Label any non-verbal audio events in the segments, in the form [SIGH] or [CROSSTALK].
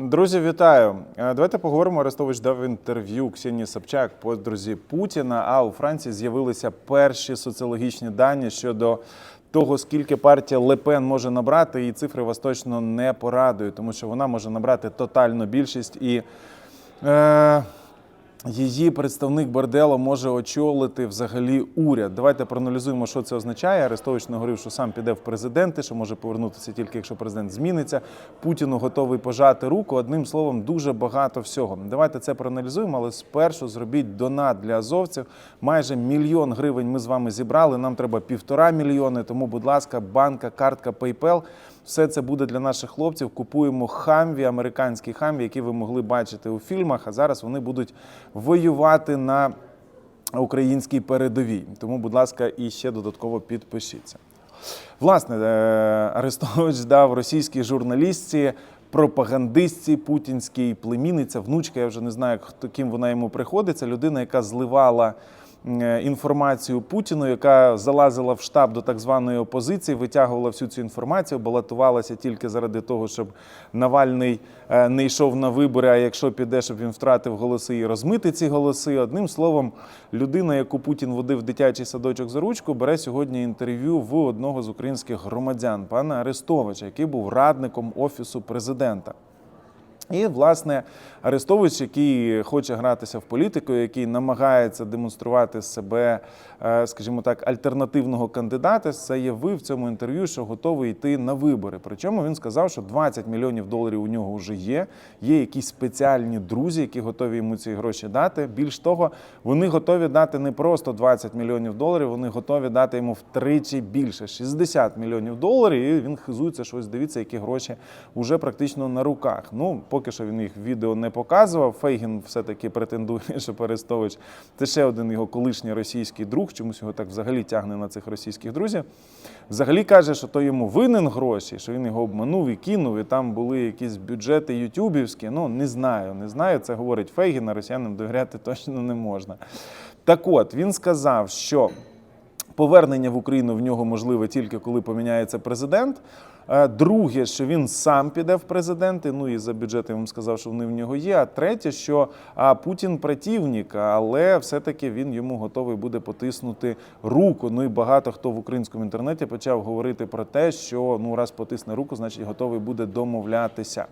Друзі, вітаю! Е, Давайте поговоримо. Арестович дав інтерв'ю Ксенії Собчак, подрузі Путіна. А у Франції з'явилися перші соціологічні дані щодо того, скільки партія Лепен може набрати, і цифри вас точно не порадують, тому що вона може набрати тотальну більшість і. Е, Її представник Бордело може очолити взагалі уряд. Давайте проаналізуємо, що це означає. Арестович наговорив, що сам піде в президенти, що може повернутися тільки якщо президент зміниться. Путіну готовий пожати руку. Одним словом, дуже багато всього. Давайте це проаналізуємо, але спершу зробіть донат для азовців. Майже мільйон гривень ми з вами зібрали. Нам треба півтора мільйони. Тому, будь ласка, банка, картка PayPal. Все це буде для наших хлопців. Купуємо хамві, американські хамві, які ви могли бачити у фільмах. А зараз вони будуть воювати на українській передовій. Тому, будь ласка, і ще додатково підпишіться. Власне, е, Арестович дав російській журналістці, пропагандистці путінській племінниця, внучка. Я вже не знаю, ким вона йому приходиться. Людина, яка зливала інформацію Путіну, яка залазила в штаб до так званої опозиції, витягувала всю цю інформацію, балотувалася тільки заради того, щоб Навальний е, не йшов на вибори. А якщо піде, щоб він втратив голоси і розмити ці голоси. Одним словом, людина, яку Путін водив в дитячий садочок за ручку, бере сьогодні інтерв'ю в одного з українських громадян, пана Арестовича, який був радником офісу президента. І, власне, Арестович, який хоче гратися в політику, який намагається демонструвати себе, е, скажімо так, альтернативного кандидата, заявив в цьому інтерв'ю, що готовий йти на вибори. Причому він сказав, що 20 мільйонів доларів у нього вже є. Є якісь спеціальні друзі, які готові йому ці гроші дати. Більш того, вони готові дати не просто 20 мільйонів доларів, вони готові дати йому втричі більше 60 мільйонів доларів. І він хизується, що ось дивіться, які гроші вже практично на руках. Ну, поки що він їх відео не показував. Фейгін все-таки претендує, [LAUGHS] що Перестович це ще один його колишній російський друг. Чомусь його так взагалі тягне на цих російських друзів. Взагалі каже, що то йому винен гроші, що він його обманув і кинув, і там були якісь бюджети ютюбівські. Ну не знаю, не знаю. Це говорить Фейгін, а росіянам довіряти [LAUGHS] точно не можна. Так от він сказав, що повернення в Україну в нього можливе тільки коли поміняється президент. Е, Друге, що він сам піде в президенти. Ну і за бюджет я вам сказав, що вони в нього є. А третє, що Путін противник, але все-таки він йому готовий буде потиснути руку. Ну і багато хто в українському інтернеті почав говорити про те, що ну раз потисне руку, значить готовий буде домовлятися.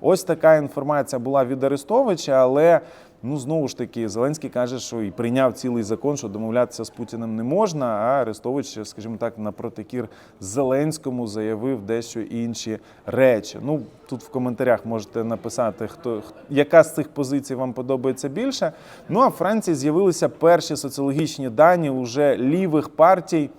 Ось така інформація була від Арестовича, але. Ну, знову ж таки, Зеленський каже, що і прийняв цілий закон, що домовлятися з Путіним не можна. А Арестович, скажімо так, напротикір Зеленському заявив дещо інші речі. Ну тут в коментарях можете написати, хто яка з цих позицій вам подобається більше. Ну а в Франції з'явилися перші соціологічні дані уже лівих партій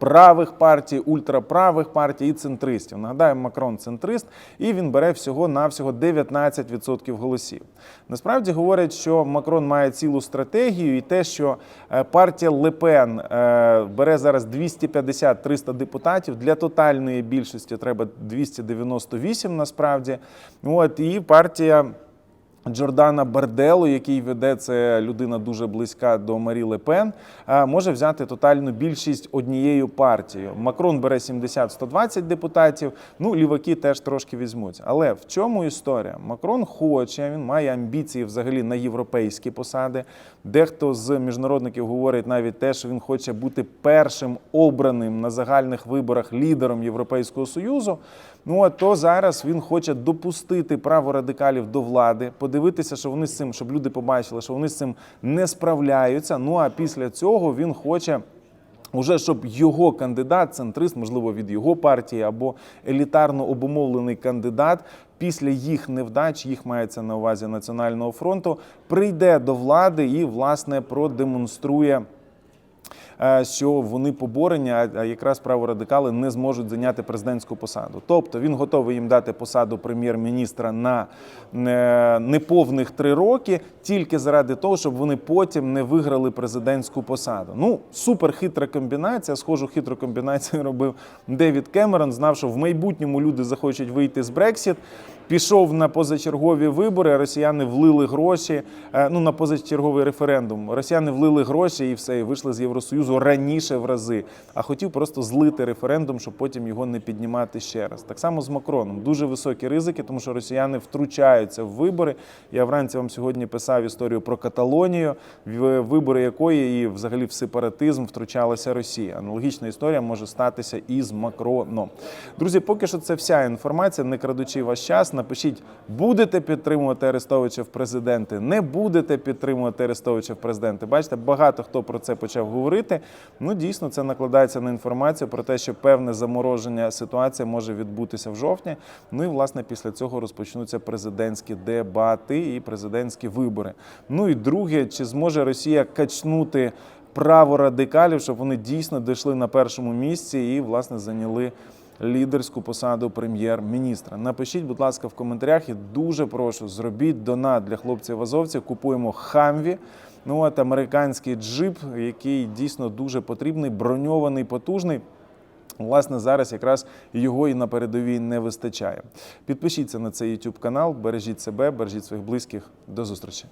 правих партій, ультраправих партій і центристів. Нагадаю, Макрон центрист, і він бере всього навсього 19% голосів. Насправді говорять, що Макрон має цілу стратегію, і те, що е, партія Лепен е, бере зараз 250-300 депутатів для тотальної більшості треба 298 насправді. От і партія. Джордана Бардело, який веде це людина дуже близька до Марі Лепен, може взяти тотальну більшість однією партією. Макрон бере 70-120 депутатів. Ну, ліваки теж трошки візьмуть. Але в чому історія? Макрон хоче, він має амбіції взагалі на європейські посади. Дехто з міжнародників говорить навіть те, що він хоче бути першим обраним на загальних виборах лідером Європейського союзу. Ну а то зараз він хоче допустити право радикалів до влади, подивитися, що вони з цим, щоб люди побачили, що вони з цим не справляються. Ну а після цього він хоче. Уже щоб його кандидат, центрист, можливо, від його партії або елітарно обумовлений кандидат після їх невдач, їх мається на увазі Національного фронту, прийде до влади і власне продемонструє. Е, Що вони поборені, а якраз праворадикали не зможуть зайняти президентську посаду. Тобто він готовий їм дати посаду прем'єр-міністра на е, неповних три роки, тільки заради того, щоб вони потім не виграли президентську посаду. Ну, супер хитра комбінація. Схожу хитру комбінацію [LAUGHS] робив Девід Кемерон. Знав, що в майбутньому люди захочуть вийти з Брексіт. Пішов на позачергові вибори. Росіяни влили гроші. е, Ну на позачерговий референдум. Росіяни влили гроші і все, і вийшли з Євросоюзу раніше в рази. А хотів просто злити референдум, щоб потім його не піднімати ще раз. Так само з Макроном. Дуже високі ризики, тому що росіяни втручаються в вибори. Я вранці вам сьогодні писав історію про Каталонію, в вибори якої і взагалі в сепаратизм втручалася Росія. Аналогічна історія може статися і з Макроном. Друзі, поки що це вся інформація. Не крадучи ваш час, напишіть, будете підтримувати Арестовича в президенти, не будете підтримувати Арестовича в президенти. Бачите, багато хто про це почав говорити. Ну дійсно, це накладається на інформацію про те, що певне замороження ситуації може відбутися в жовтні. Ну і власне після цього розпочнуться президентські дебати і президентські вибори. Ну і друге, чи зможе Росія качнути право радикалів, щоб вони дійсно дійшли на першому місці і власне зайняли лідерську посаду прем'єр-міністра. Напишіть, будь ласка, в коментарях. І дуже прошу, зробіть донат для хлопців азовців. Купуємо хамві. Ну от американський джип, який дійсно дуже потрібний, броньований, потужний. Власне, зараз якраз його і на передовій не вистачає. Підпишіться на цей YouTube канал, бережіть себе, бережіть своїх близьких. До зустрічі.